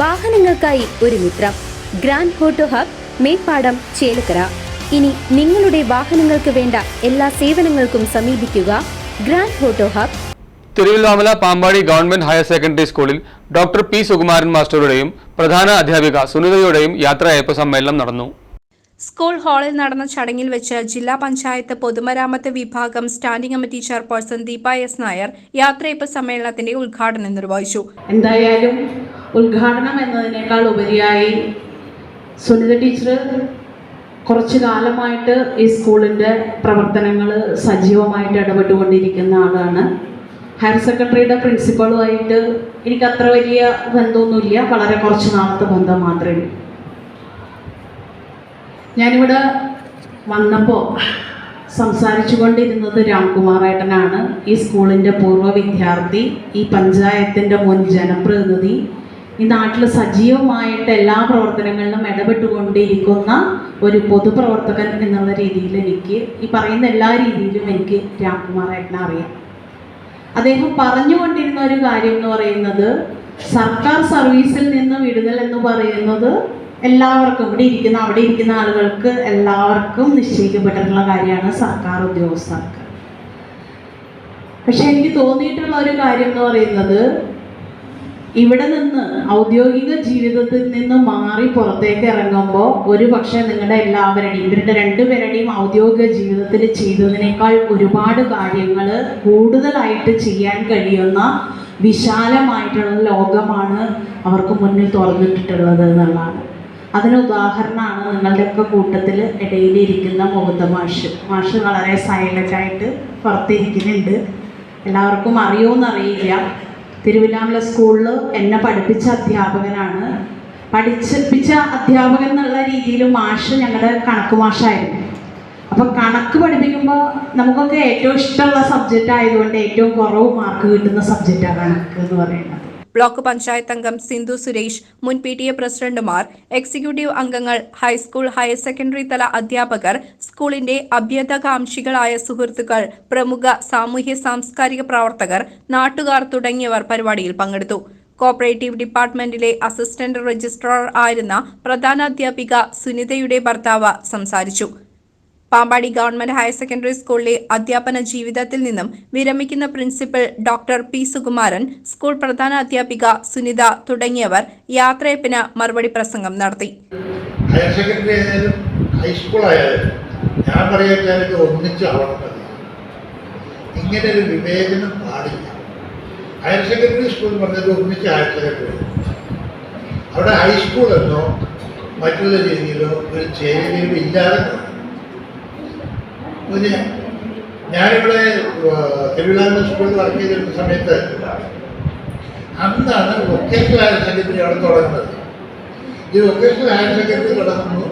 വാഹനങ്ങൾക്കായി ഒരു മിത്രം. Grand auto hub Meppadam Chelakkara. ഇനി നിങ്ങളുടെ വാഹനങ്ങൾക്ക് വേണ്ട എല്ലാ സേവനങ്ങൾക്കും സമീപിക്കുക grand ഹോട്ടോ hub. Thiruvilwamala Pampady government higher secondary സ്കൂളിൽ ഡോക്ടർ പി സുകുമാരൻ മാസ്റ്ററുടെയും പ്രധാന അധ്യാപിക സുനിതയുടെയും യാത്രയയപ്പ് സമ്മേളനം നടന്നു. സ്കൂൾ ഹാളിൽ നടന്ന ചടങ്ങിൽ വെച്ച് ജില്ലാ പഞ്ചായത്ത് പൊതുമരാമത്ത് വിഭാഗം standing committee chairperson Deepa S Nair യാത്രയപ്പ് സമ്മേളനത്തിന്റെ ഉദ്ഘാടനം നിർവഹിച്ചു. എന്തായാലും ഉദ്ഘാടനം എന്നതിനേക്കാൾ ഉപരിയായി സുനിത ടീച്ചർ കുറച്ചു കാലമായിട്ട് ഈ സ്കൂളിന്റെ പ്രവർത്തനങ്ങൾ സജീവമായിട്ട് ഇടപെട്ടുകൊണ്ടിരിക്കുന്ന ആളാണ്. ഹയർ സെക്കൻഡറിയുടെ പ്രിൻസിപ്പളുമായിട്ട് എനിക്ക് അത്ര വലിയ ബന്ധമൊന്നുമില്ല വളരെ കുറച്ച് നാളത്തെ ബന്ധം മാത്രമേ ഞാനിവിടെ വന്നപ്പോൾ സംസാരിച്ചു കൊണ്ടിരുന്നത് രാംകുമാറേട്ടനാണ്. ഈ സ്കൂളിന്റെ പൂർവ വിദ്യാർത്ഥി ഈ പഞ്ചായത്തിന്റെ മുൻ ജനപ്രതിനിധി. ഈ നാട്ടിൽ സജീവമായിട്ട് എല്ലാ പ്രവർത്തനങ്ങളിലും ഇടപെട്ടുകൊണ്ടിരിക്കുന്ന ഒരു പൊതുപ്രവർത്തകൻ എന്നുള്ള രീതിയിൽ എനിക്ക് ഈ പറയുന്ന എല്ലാ രീതിയിലും എനിക്ക് രാംകുമാറേട്ടനെ അറിയാം. അദ്ദേഹം പറഞ്ഞുകൊണ്ടിരുന്ന ഒരു കാര്യം എന്ന് പറയുന്നത് സർക്കാർ സർവീസിൽ നിന്ന് വിടുതൽ എന്ന് പറയുന്നത് എല്ലാവർക്കും ഇവിടെ ഇരിക്കുന്ന അവിടെ ഇരിക്കുന്ന ആളുകൾക്ക് എല്ലാവർക്കും നിശ്ചയിക്കപ്പെട്ടിട്ടുള്ള കാര്യമാണ് സർക്കാർ ഉദ്യോഗസ്ഥർക്ക് പക്ഷെ എനിക്ക് തോന്നിയിട്ടുള്ള ഒരു കാര്യം എന്ന് പറയുന്നത് ഇവിടെ നിന്ന് ഔദ്യോഗിക ജീവിതത്തിൽ നിന്ന് മാറി പുറത്തേക്ക് ഇറങ്ങുമ്പോൾ ഒരു പക്ഷേ നിങ്ങളുടെ എല്ലാവരുടെയും ഇവരുടെ രണ്ടുപേരുടെയും ഔദ്യോഗിക ജീവിതത്തിൽ ചെയ്തതിനേക്കാൾ ഒരുപാട് കാര്യങ്ങൾ കൂടുതലായിട്ട് ചെയ്യാൻ കഴിയുന്ന വിശാലമായിട്ടുള്ള ലോകമാണ് അവർക്ക് മുന്നിൽ തുറന്നിട്ടിട്ടുള്ളത് എന്നുള്ളതാണ്. അതിന് ഉദാഹരണമാണ് നിങ്ങളുടെയൊക്കെ കൂട്ടത്തിൽ ഇടയിൽ ഇരിക്കുന്ന മുകുന്ദ മാഷ്. മാഷ് വളരെ സൈലന്റായിട്ട് പുറത്തിരിക്കുന്നുണ്ട്. എല്ലാവർക്കും അറിയുമെന്നറിയില്ല തിരുവില്ലാമല സ്കൂളിൽ എന്നെ പഠിപ്പിച്ച അധ്യാപകനാണ്. പഠിച്ചിപ്പിച്ച അധ്യാപകൻ എന്നുള്ള രീതിയിൽ മാഷ് ഞങ്ങളുടെ കണക്ക് മാഷായിരുന്നു. അപ്പോൾ കണക്ക് പഠിപ്പിക്കുമ്പോൾ നമുക്കൊക്കെ ഏറ്റവും ഇഷ്ടമുള്ള സബ്ജക്റ്റ് ആയതുകൊണ്ട് ഏറ്റവും കുറവ് മാർക്ക് കിട്ടുന്ന സബ്ജക്റ്റാണ് കണക്ക് എന്ന് പറയുന്നത്. ബ്ലോക്ക് പഞ്ചായത്ത് അംഗം സിന്ധു സുരേഷ് മുൻ പി ടി എ പ്രസിഡന്റുമാർ എക്സിക്യൂട്ടീവ് അംഗങ്ങൾ ഹൈസ്കൂൾ ഹയർ സെക്കൻഡറി തല അധ്യാപകർ സ്കൂളിന്റെ അഭ്യതകാംക്ഷികളായ സുഹൃത്തുക്കൾ പ്രമുഖ സാമൂഹ്യ സാംസ്കാരിക പ്രവർത്തകർ നാട്ടുകാർ തുടങ്ങിയവർ പരിപാടിയിൽ പങ്കെടുത്തു. കോപ്പറേറ്റീവ് ഡിപ്പാർട്ട്മെന്റിലെ അസിസ്റ്റന്റ് രജിസ്ട്രാർ ആയിരുന്ന പ്രധാനാധ്യാപിക സുനിതയുടെ ഭർത്താവ് സംസാരിച്ചു. പാമ്പാടി ഗവൺമെന്റ് ഹയർ സെക്കൻഡറി സ്കൂളിലെ അധ്യാപന ജീവിതത്തിൽ നിന്നും വിരമിക്കുന്ന principal doctor P Sukumaran school പ്രധാന അധ്യാപിക സുനിത തുടങ്ങിയവർ യാത്രയപ്പിന് മറുപടി പ്രസംഗം നടത്തി. ഹയർ സെക്കൻഡറി ആയാലും ഹൈസ്കൂൾ ആയാലും ഞാൻ ഇങ്ങനെ ഒരു വിവേചനം പാടില്ല. ഹയർ സെക്കൻഡറി സ്കൂൾ പറഞ്ഞത് ഒന്നിച്ച് ഹയർ സെക്കൻഡറി അവിടെ ഹൈസ്കൂൾ എന്നോ മറ്റുള്ള രീതിയിലോ ഒരു ചേരുകയും ഇല്ലാതെ പിന്നെ ഞാനിവിടെ തിരുവിതാംകൂർ സ്കൂളിൽ വർക്ക് ചെയ്തിരുന്ന സമയത്ത് അന്നാണ് വൊക്കേഷണൽ ഹയർ സെക്കൻഡറി അവിടെ തുടങ്ങുന്നത്. ഈ വൊക്കേഷണൽ ഹയർ സെക്കൻഡറി തുടങ്ങുന്നു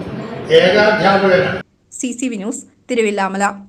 ഏകാധ്യാപകനാണ്. C C V news Thiruvilwamala.